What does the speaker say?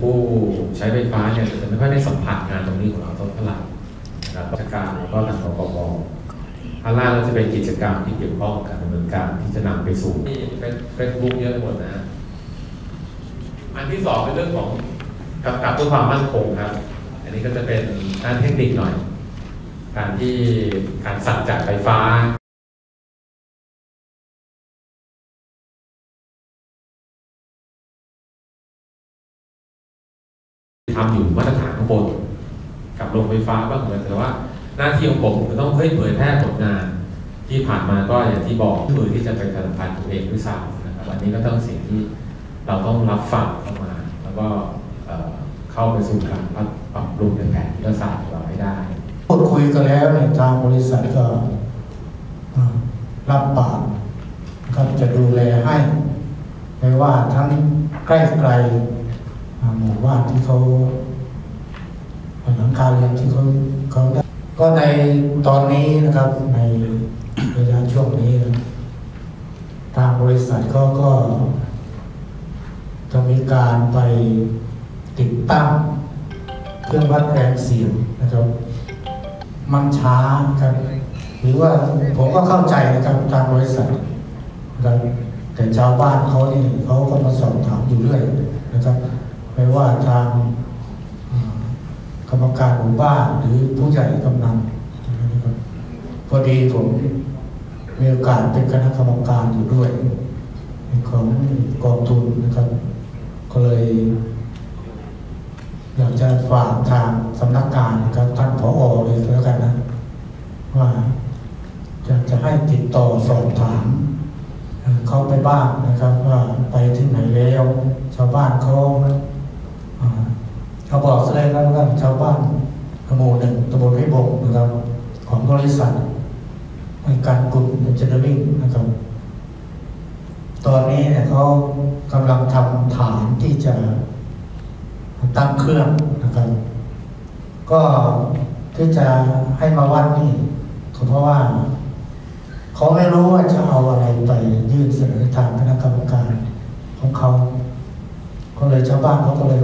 ผู้ใช้ไฟฟ้าเนี่ยจะไม่ค่อยได้สัมผัสงานตรงนี้ของเราเท่าไหร่นะครับราชการแล้วก็ทางกกบอันล่างก็จะเป็นกิจกรรมที่เกี่ยวข้องกับดำเนินการที่จะนำไปสู่ที่เฟซบุ๊กเยอะหมดนะ อันที่สองเป็นเรื่องของกำกับเพื่อความมั่นคงครับ อันนี้ก็จะเป็นด้านเทคนิคหน่อย การที่การสั่งจายไฟฟ้า ทำอยู่มาตรฐานข้างบน กับโรงไฟฟ้าบ้างเหมือนแต่ว่า หน้าที่ของผมคือต้องเผยเผยแพร่ผลงาน ที่ผ่านมาก็อย่างที่บอกมือที่จะไปประชาสัมพันธ์ตัวเองด้วยซ้ำนะครับอันนี้ก็ต้องสิ่งที่เราต้องรับฟังเข้ามา แล้วก็เอ่อเข้าไปสู่การปรับปรุงในแผนยุทธศาสตร์ของเราให้ได้พูดคุยกันแล้วเนี่ยทางบริษัทก็อ่ารับปากนะครับจะดูแลให้ ไม่ว่าทั้งใกล้ไกลอ่า หมู่บ้านที่เขาหลังคาเรือนที่เขาเขาได้ก็ในตอนนี้นะครับ ในระยะช่วงนี้นะทางบริษัทก็ก็ จะมีการไปติดตั้งเครื่องวัดแรงเสียงนะครับ มันช้าครับหรือว่าผมก็เข้าใจนะครับทางบริษัทนะแต่ชาวบ้านเขานี่เขาก็มาสอบถามอยู่เรื่อยนะครับ ไม่ว่าทางกรรมการหมู่บ้านหรือผู้ใหญ่กำนันนะครับพอดีผมมีโอกาสเป็นคณะกรรมการอยู่ด้วยของกองทุนนะครับ ก็เลยอยากจะฝากทางสำนักงานนะครับท่านผอเลยแล้วกันนะว่าอยากจะให้ติดต่อสอบถามเขาไปบ้างนะครับ ว่าไปที่ไหนแล้ว ชาวบ้านเขอ่า เขาบอกแสดงแล้วว่าชาวบ้านหมู่หนึ่งตำบลพิบงนะครับ ของบริษัทในการกลุ่มเอนจิเนียริ่งนะครับ ตอนนี้เนี่ยเขากำลังทำฐานที่จะตั้งเครื่องนะครับ ก็ที่จะให้มาวัดนี่ก็เพราะว่า เขาไม่รู้ว่าจะเอาอะไรไปยื่นเสนอทางคณะกรรมการของเขา ก็เลยชาวบ้านเขาก็เลย